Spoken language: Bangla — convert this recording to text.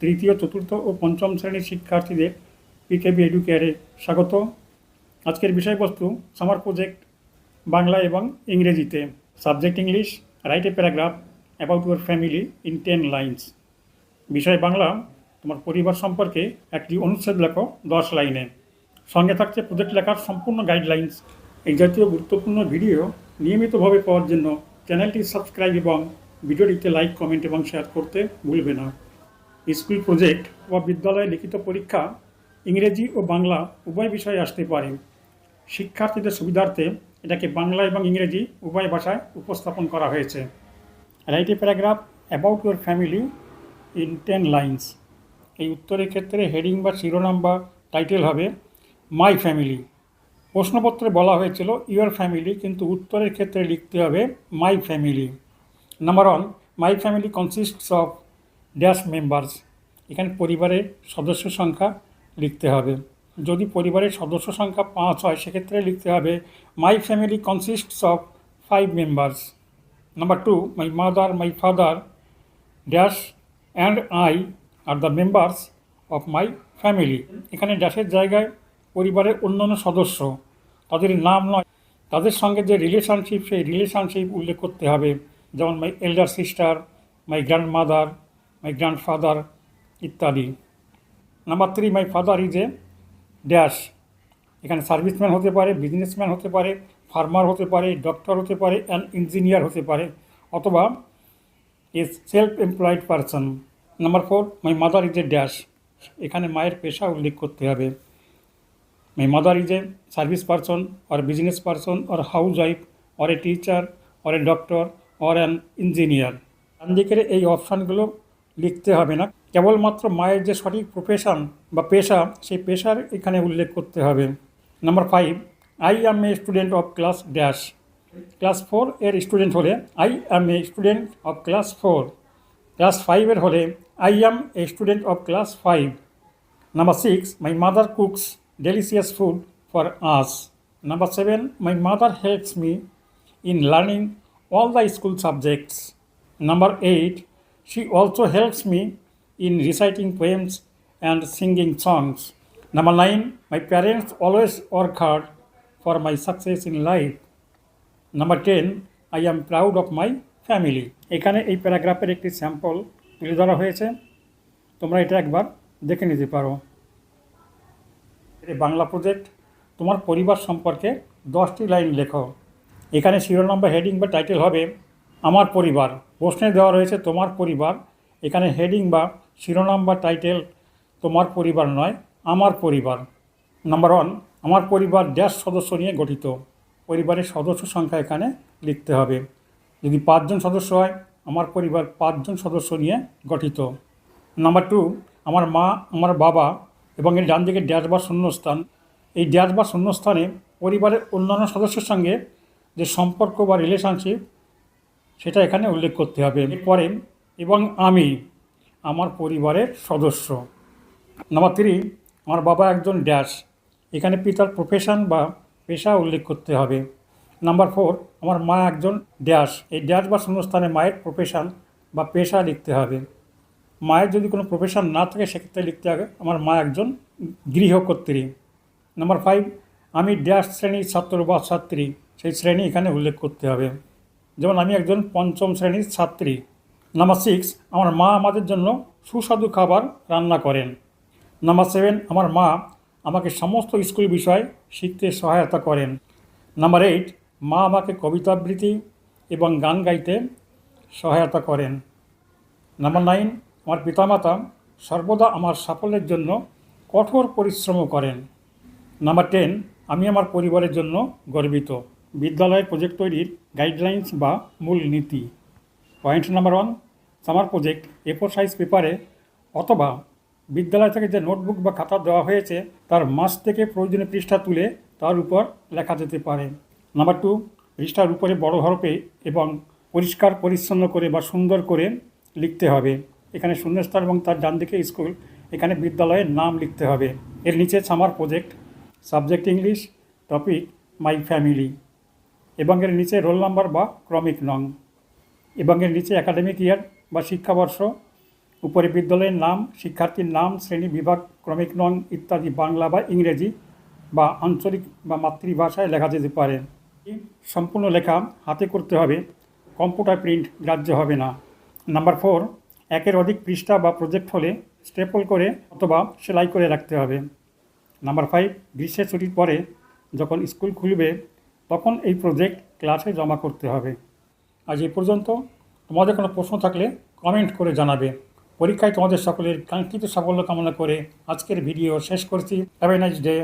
তৃতীয়, চতুর্থ ও পঞ্চম শ্রেণির শিক্ষার্থীদের পিকেবি এডুকেয়ারে স্বাগত। আজকের বিষয়বস্তু সামার প্রজেক্ট বাংলা এবং ইংরেজিতে। Subject English, write a paragraph, about your family in ten lines. বিষয় বাংলা, তোমার পরিবার সম্পর্কে একটি অনুচ্ছেদ লেখো দশ লাইনে। সঙ্গে থাকছে প্রজেক্ট লেখার সম্পূর্ণ গাইডলাইন্স। এই জাতীয় গুরুত্বপূর্ণ ভিডিও নিয়মিতভাবে পাওয়ার জন্য চ্যানেলটি সাবস্ক্রাইব এবং ভিডিওটিতে লাইক, কমেন্ট এবং শেয়ার করতে ভুলবে না। স্কুল প্রজেক্ট বা বিদ্যালয়ে লিখিত পরীক্ষা ইংরেজি ও বাংলা উভয় বিষয়ে আসতে পারে। শিক্ষার্থীদের সুবিধার্থে এটাকে বাংলা এবং ইংরেজি উভয় ভাষায় উপস্থাপন করা হয়েছে। Write a paragraph about your family in ten lines এই উত্তরের ক্ষেত্রে হেডিং বা শিরোনাম বা টাইটেল হবে মাই ফ্যামিলি প্রশ্নপত্রে বলা হয়েছিল ইউর ফ্যামিলি কিন্তু উত্তরের ক্ষেত্রে লিখতে হবে my family number one my family consists of dash members. এখানে পরিবারের সদস্য সংখ্যা লিখতে হবে। যদি পরিবারের সদস্য সংখ্যা পাঁচ হয়, সেক্ষেত্রে লিখতে হবে my family consists of five members number two my mother my father dash and I are the members of my family এখানে ড্যাশের জায়গায় পরিবারের অন্যান্য সদস্য। তাদের নাম নয়। তাদের সঙ্গে যে রিলেশনশিপ সেই রিলেশনশিপ উল্লেখ করতে হবে। যেমন my elder sister my grandmother my grandfather ইত্যাদি। Number three my father is a dash এখানে সার্ভিসম্যান হতে পারে বিজনেসম্যান হতে পারে ফার্মার হতে পারে ডক্টর হতে পারে অ্যান্ড ইঞ্জিনিয়ার হতে পারে, অথবা a self employed person number four my mother is a dash এখানে মায়ের পেশা উল্লেখ করতে হবে। My mother is a service person or business person or housewife or a teacher or a doctor or an engineer ডান দিকের এই অপশানগুলো লিখতে হবে না। কেবলমাত্র মায়ের যে সঠিক প্রফেশন বা পেশা সেই পেশার এখানে উল্লেখ করতে হবে। Number five I am a student of class dash class four এর স্টুডেন্ট হলে I am a student of class four class ফাইভের হলে I am a student of class five number six my mother cooks delicious food for us number seven my mother helps me in learning all the school subjects number eight, she also helps me in reciting poems and singing songs. Number nine, my parents always work hard for my success in life. Number ten I am proud of my family এখানে এই প্যারাগ্রাফের একটি স্যাম্পল তুলে ধরা হয়েছে। তোমরা এটা একবার দেখে নিতে পারো। বাংলা প্রজেক্ট। তোমার পরিবার সম্পর্কে দশটি লাইন লেখো। এখানে শিরোনাম বা হেডিং বা টাইটেল হবে আমার পরিবার। প্রশ্নে দেওয়া রয়েছে, তোমার পরিবার। এখানে হেডিং বা শিরোনাম বা টাইটেল, তোমার পরিবার নয়, আমার পরিবার। নাম্বার ওয়ান, আমার পরিবার ড্যাশ সদস্য নিয়ে গঠিত। পরিবারের সদস্য সংখ্যা এখানে লিখতে হবে। যদি পাঁচজন সদস্য হয়, আমার পরিবার পাঁচজন সদস্য নিয়ে গঠিত। নাম্বার টু, আমার মা, আমার বাবা এবং এর ডান দিকে ড্যাশ বা শূন্যস্থান। এই ড্যাশ বা শূন্যস্থানে পরিবারের অন্যান্য সদস্যের সঙ্গে যে সম্পর্ক বা রিলেশনশিপ সেটা এখানে উল্লেখ করতে হবে। এরপরে, এবং আমি, আমার পরিবারের সদস্য। নাম্বার থ্রি, আমার বাবা একজন ড্যাশ। এখানে পিতার প্রফেশন বা পেশা উল্লেখ করতে হবে। নাম্বার ফোর, আমার মা একজন ড্যাশ। এই ড্যাশ বা শূন্যস্থানে মায়ের প্রফেশন বা পেশা লিখতে হবে। মায়ের যদি কোনো প্রফেশন না থাকে, সেক্ষেত্রে লিখতে হবে, আমার মা একজন গৃহকর্ত্রী নাম্বার ফাইভ, আমি ড্যাশ শ্রেণির ছাত্র বা ছাত্রী। সেই শ্রেণি এখানে উল্লেখ করতে হবে। যেমন আমি একজন পঞ্চম শ্রেণির ছাত্রী। নাম্বার সিক্স আমার মা আমাদের জন্য সুস্বাদু খাবার রান্না করেন। নাম্বার সেভেন আমার মা আমাকে সমস্ত স্কুল বিষয় শিখতে সহায়তা করেন। নাম্বার এইট মা আমাকে কবিতা আবৃত্তি এবং গান গাইতে সহায়তা করেন। নাম্বার নাইন আমার পিতামাতা সর্বদা আমার সাফল্যের জন্য কঠোর পরিশ্রমও করেন। নাম্বার টেন আমি আমার পরিবারের জন্য গর্বিত। বিদ্যালয়ের প্রজেক্ট তৈরির গাইডলাইন্স বা মূল নীতি। Point number one summer project A four size পেপারে অথবা বিদ্যালয় থেকে যে নোটবুক বা খাতা দেওয়া হয়েছে, তার মাস থেকে প্রয়োজনীয় পৃষ্ঠা তুলে তার উপর লেখা যেতে পারে। নাম্বার টু পৃষ্ঠার উপরে বড় হরফে এবং পরিষ্কার, পরিচ্ছন্ন করে বা সুন্দর করে লিখতে হবে। এখানে শূন্যস্থান এবং তার ডান দিকে স্কুল এখানে বিদ্যালয়ের নাম লিখতে হবে। এর নিচে summer project subject English topic my family এবং এর নিচে রোল নাম্বার বা ক্রমিক নং। এবং এর নিচে একাডেমিক ইয়ার বা শিক্ষাবর্ষ উপরে বিদ্যালয়ের নাম, শিক্ষার্থীর নাম, শ্রেণি বিভাগ, ক্রমিক নং ইত্যাদি বাংলা বা ইংরেজি বা আঞ্চলিক বা মাতৃভাষায় লেখা যেতে পারে। সম্পূর্ণ লেখা হাতে করতে হবে, কম্পিউটার প্রিন্ট গ্রাহ্য হবে না। নাম্বার ফোর, একের অধিক পৃষ্ঠা বা প্রজেক্ট হলে স্টেপল করে অথবা সেলাই করে রাখতে হবে। নাম্বার ফাইভ, গ্রীষ্মের ছুটির পরে যখন স্কুল খুলবে তখন এই প্রজেক্ট ক্লাসে জমা করতে হবে। আজ এই পর্যন্ত তোমাদের কোনো প্রশ্ন থাকলে কমেন্ট করে জানাবে। পরীক্ষায় তোমাদের সকলের কাঙ্ক্ষিত সাফল্য কামনা করে আজকের ভিডিও শেষ করছি। Have a nice day